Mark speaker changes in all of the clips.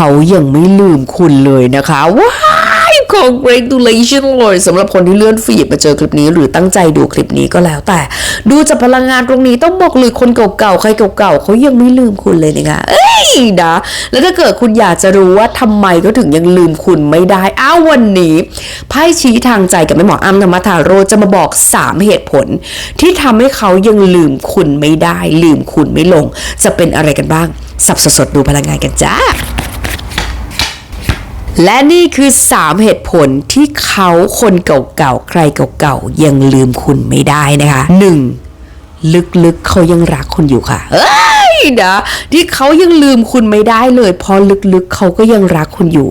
Speaker 1: เขายังไม่ลืมคุณเลยนะคะว้าย congratulation เลยสำหรับคนที่เลื่อนฟีดมาเจอคลิปนี้ หรือตั้งใจดูคลิปนี้ก็แล้วแต่ ดูจากพลังงานตรงนี้ต้องบอกเลยคนเก่าๆ ใครเก่าๆเขายังไม่ลืมคุณเลยนะคะเอ้ยนะแล้วถ้าเกิดคุณอยากจะรู้ว่าทำไมเขาถึงยังลืมคุณไม่ได้ อ้าววันนี้ไพ่ชี้ทางใจกับแม่หมออ้ำธรรมทาโรจะมาบอก 3 เหตุผล ที่ทำให้เขายังลืมคุณไม่ได้ ลืมคุณไม่ลง จะเป็นอะไรกันบ้างสับสดๆดูพลังงานกันจ้า และนี่คือ 3 เหตุผลที่เขาคนเก่าๆ ใครเก่าๆ ยังลืมคุณไม่ได้นะคะ 1. ลึกๆ เขายังรักคุณอยู่ค่ะ เอ้ยนะที่เขายังลืมคุณไม่ได้เลย เพราะลึกๆ เขาก็ยังรักคุณอยู่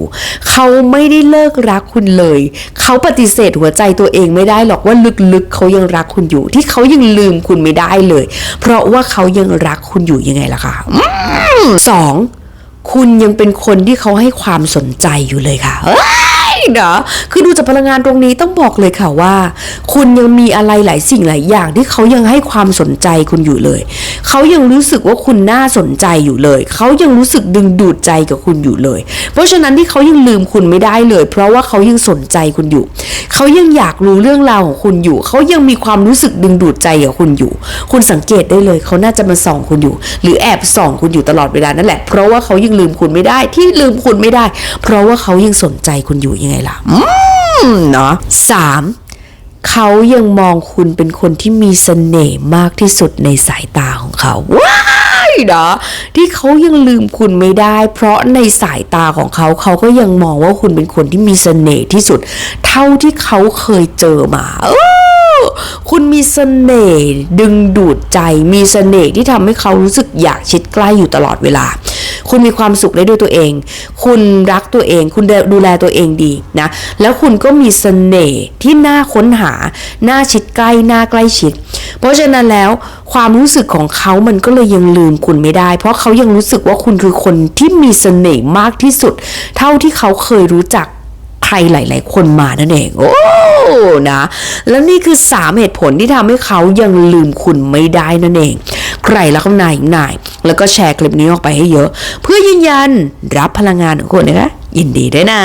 Speaker 1: เขาไม่ได้เลิกรักคุณเลย เขาปฏิเสธหัวใจตัวเองไม่ได้หรอกว่าลึกๆ เขายังรักคุณอยู่ ที่เขายังลืมคุณไม่ได้เลย เพราะว่าเขายังรักคุณอยู่ยังไงล่ะคะสอง คุณยังเป็นคนที่เขาให้ความสนใจอยู่เลยค่ะเฮ้ยเนาะคือดูจากพลังงานตรงนี้ต้องบอกเลยค่ะว่า คุณยังมีอะไรหลายสิ่งหลายอย่างที่เขายังให้ความสนใจคุณอยู่เลย เขายังรู้สึกว่าคุณน่าสนใจอยู่เลย เขายังรู้สึกดึงดูดใจกับคุณอยู่เลย เพราะฉะนั้นที่เขายังลืมคุณไม่ได้เลย เพราะว่าเขายังสนใจคุณอยู่ เขายังอยากรู้เรื่องราวของคุณอยู่ เขายังมีความรู้สึกดึงดูดใจกับคุณอยู่ คุณสังเกตได้เลย เขาน่าจะมาส่องคุณอยู่ หรือแอบส่องคุณอยู่ตลอดเวลานั่นแหละ เพราะว่าเขายังลืมคุณไม่ได้ ที่ลืมคุณไม่ได้ เพราะว่าเขายังสนใจคุณอยู่ยังไงล่ะอืมเนาะสาม เขายังมองคุณเป็นคนที่มีเสน่ห์มากที่สุดในสายตาของเขาว้ายนะที่เขายังลืมคุณไม่ได้ เพราะในสายตาของเขาเขาก็ยังมองว่าคุณเป็นคนที่มีเสน่ห์ที่สุด เท่าที่เขาเคยเจอมาคุณมีเสน่ห์ดึงดูดใจ มีเสน่ห์ที่ทำให้เขารู้สึกอยากชิดใกล้อยู่ตลอดเวลา คุณมีความสุขได้ด้วยตัวเอง คุณรักตัวเอง คุณดูแลตัวเองดีนะ แล้วคุณก็มีเสน่ห์ที่น่าค้นหา น่าชิดใกล้ น่าใกล้ชิด เพราะฉะนั้นแล้วความรู้สึกของเขามันก็เลยยังลืมคุณไม่ได้ เพราะเขายังรู้สึกว่าคุณคือคนที่มีเสน่ห์มากที่สุด เท่าที่เขาเคยรู้จักใครหลาย ๆ คนมานั่นเอง โอ้ นะ แล้วนี่คือ 3 เหตุผลที่ทำให้เขายังลืมคุณไม่ได้นั่นเอง ใครแล้วก็นายนาย แล้วก็แชร์คลิปนี้ออกไปให้เยอะ เพื่อยืนยันรับพลังงานของคุณนะคะยินดีด้วยนะ